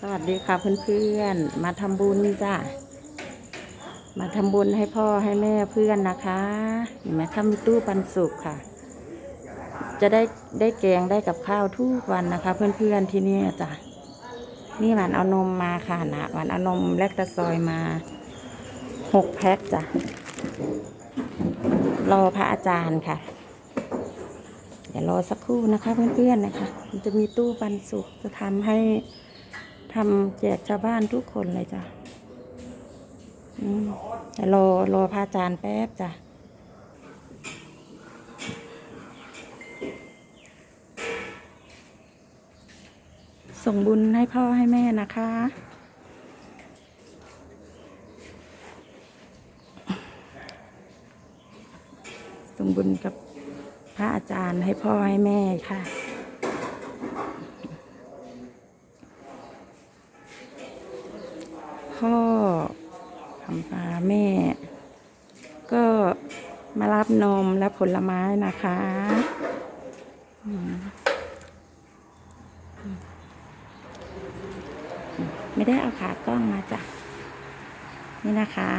สวัสดีค่ะเพื่อนๆ มาทำบุญจ้ะ มาทำบุญให้พ่อให้แม่เพื่อนนะคะเห็นไหมคะมีตู้ปันสุกค่ะ จะได้ได้แกงได้กับข้าวทุกวันนะคะ เพื่อนๆที่นี่จ้ะ นี่หวานเอานมมาค่ะนะหวานเอานมแลคตาซอยมาหกแพ็คจ้ะ รอพระอาจารย์ค่ะเดี๋ยวรอสักครู่นะคะเพื่อนๆนะคะ มันจะมีตู้ปันสุกจะทำให้ ทำแจกชาวบ้านทุกคนเลยจ้ะอืมเดี๋ยวรอรอพระอาจารย์แป๊บจ้ะส่งบุญให้พ่อให้แม่นะคะ ส่งบุญกับพระอาจารย์ให้พ่อให้แม่ค่ะ พ่อทำปลาแม่ ก็มารับนมและผลไม้นะคะไม่ได้เอาขากล้องมาจ้ะนี่นะคะ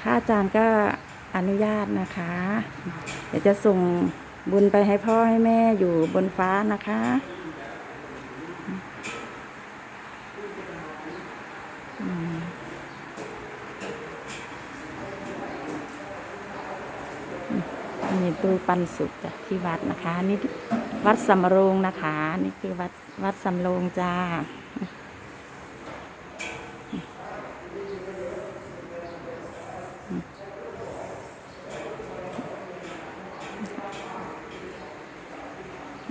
พระอาจารย์ก็อนุญาตนะคะ เดี๋ยวจะส่ง บุญไปให้พ่อให้แม่อยู่บนฟ้านะคะมนี่ตู้ปันสุกจากที่วัดนะคะ นี่วัดสำโรงนะคะ นี่คือวัดวัดสำโรงจ้า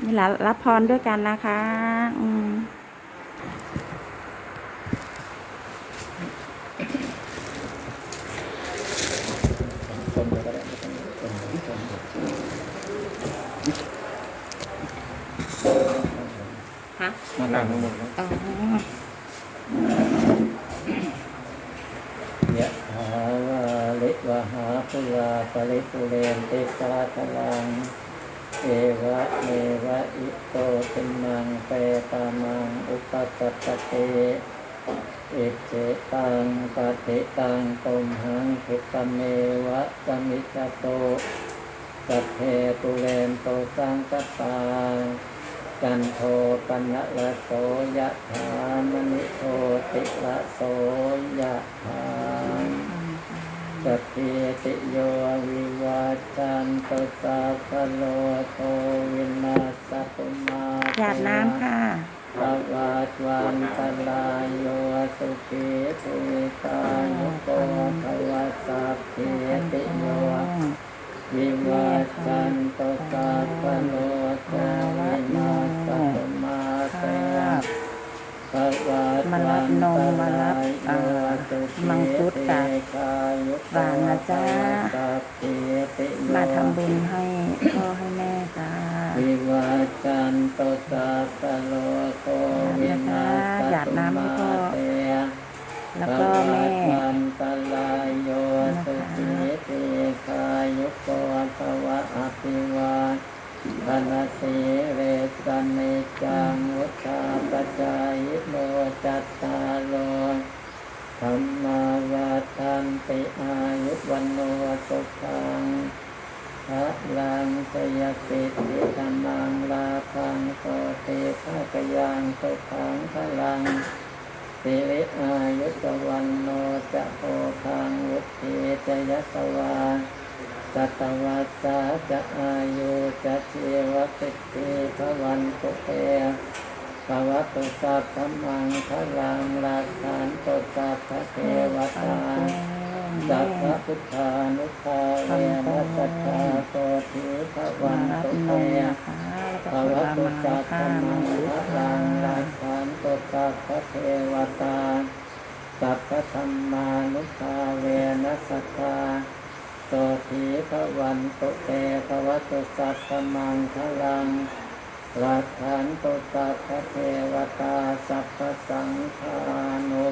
นี่แหละรับพรด้วยกันนะคะอืมฮะมานั่งทั้งหมดอ๋อยะหาวาลิวะหาปุราปริปุเรนเติสาทลัง เอวะเมวะอิโตตินังเปตามังอุปสัตตเตอิเจตังปฏิตังตมหังคิปะเมวะสมิจโตสัพเพตุเรนโตสังกปาจันโทปนะละโสยะถามณิโทติละโสยะถา สัพพิติโยวิวัจจันตสัพพะโลโควินาสตุมาหยาดน้ำค่ะภวัตวันตลายโยสุขีทุกายุโก กับหวานนะจ๊ะมาทำบุญให้พ่อให้แม่จ้าวิวัจจันตสัพพะโลกวินาศหยาดตุน้ำให้มาพ่อเตแล้วก็แม่ วันตลายโยสุขีติคายุโกภวะอภิวาทนาสีเรสเนจังวุฒาปจายโนจัตตาโลธรรมาวาทันติอายุวันโนสุขังพระลังสยสิทธิธรรมังลาพังโสติภาคยังสุขังพลังสิริอายุสวันโนจะโพคังวุฒิจยสวาสัตวัสสาจะอายุจะชีวสิทธิพวันตุเต ภวัตุสัพพมังพลังราชานตุสัพพะเทวตาสัพพะพุทธานุภาเวนะสัทธาโสธิพระวันตุเตมนะคะแล้วภวลตุสัพพค่ะมังงคุดคจ้าลังราชันตุสัพพะเทวตาสัพพะธรรมานุภาเวนัสสตาโสธีพระวันตุเตภวตุสัพพมังคลัง รักขันตุสัพเทวตาสัพสังฆานุ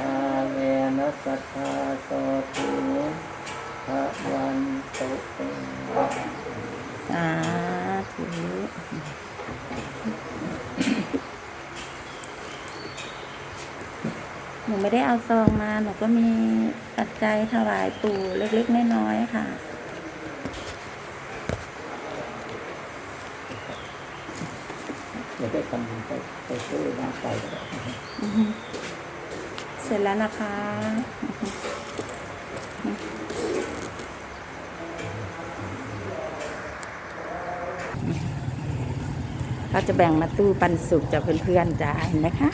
ทาเลนะสัทธาโสตุพระวันตุสาธุหนูไม่ได้เอาซองมา หนูก็มีปัจจัยถวายปู่เล็กๆน้อยๆค่ะ ไปทำไปไปซื้อน้ำไปก็ได้อือฮึเสร็จแล้วนะคะ เขาจะแบ่งมาตู้ปันสุกจากเพื่อนๆจ้าเห็นไหมคะ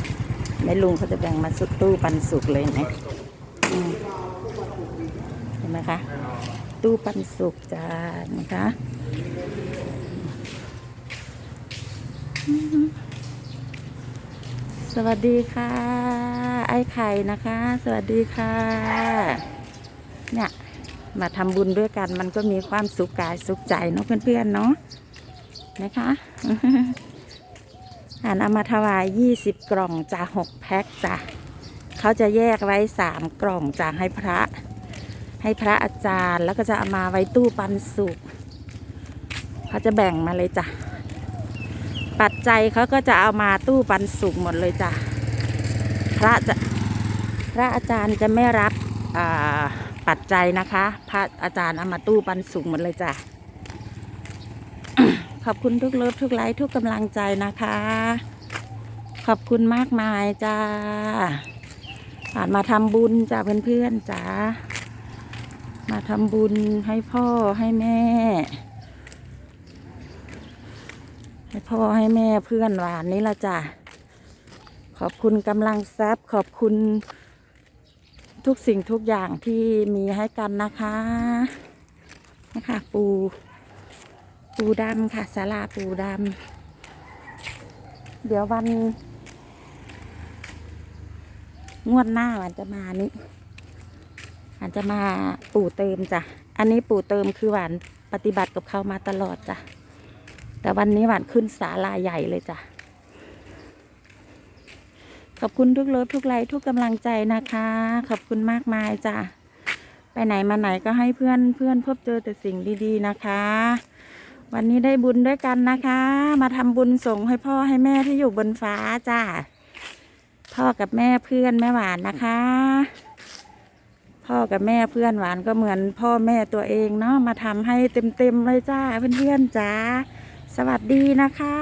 แม่ลุงเขาจะแบ่งมาสุดตู้ปันสุกเลยนไหมอืมเห็นไหมคะ ตู้ปันสุกจ้านะคะ สวัสดีค่ะ ไอ้ไข่นะคะ สวัสดีค่ะ เนี่ย มาทำบุญด้วยกันมันก็มีความสุขกายสุขใจเนาะเพื่อนๆเนาะนะคะอ่านเอามาถวายยี่สิบกล่องจ้ะหกแพ็คจ้ะเขาจะแยกไว้สามกล่องจ้ะให้พระ ให้พระอาจารย์แล้วก็จะเอามาไว้ตู้ปันสุกเขาจะแบ่งมาเลยจ้ะ ปัจจัยเขาก็จะเอามาตู้ปันสุกหมดเลยจ้ะพระจะพระอาจารย์จะไม่รับปัจจัยนะคะ พระอาจารย์เอามาตู้ปันสุกหมดเลยจ้ะขอบคุณทุกเลิฟทุกไลค์ทุกกำลังใจนะคะ ขอบคุณมากมายจ้าผ่านมาทำบุญจ้าเพื่อนๆจ้ามาทำบุญให้พ่อให้แม่ ให้ พ่อให้แม่เพื่อนหวานนี่ละจ้ะ ขอบคุณกำลังทรัพย์ขอบคุณทุกสิ่งทุกอย่างที่มีให้กันนะคะนะคะปูปูดำค่ะสาลาปูดำเดี๋ยววัน งวดหน้าวันจะมานี้วันจะมาปู่เติมจ้ะ อันนี้ปู่เติมคือหวานปฏิบัติกับเขามาตลอดจ้ะ แต่วันนี้หวานขึ้นศาลาใหญ่เลยจ้ะ ขอบคุณทุกเลิฟทุกไลค์ทุกกำลังใจนะคะ ขอบคุณมากมายจ้ะ ไปไหนมาไหนก็ให้เพื่อนเพื่อนพบเจอแต่สิ่งดีๆนะคะ วันนี้ได้บุญด้วยกันนะคะ มาทำบุญส่งให้พ่อให้แม่ที่อยู่บนฟ้าจ้าพ่อกับแม่เพื่อนแม่หวานนะคะพ่อกับแม่เพื่อนหวานก็เหมือนพ่อแม่ตัวเองเนาะมาทำให้เต็มๆเลยจ้าเพื่อนๆจ้า สวัสดีนะคะ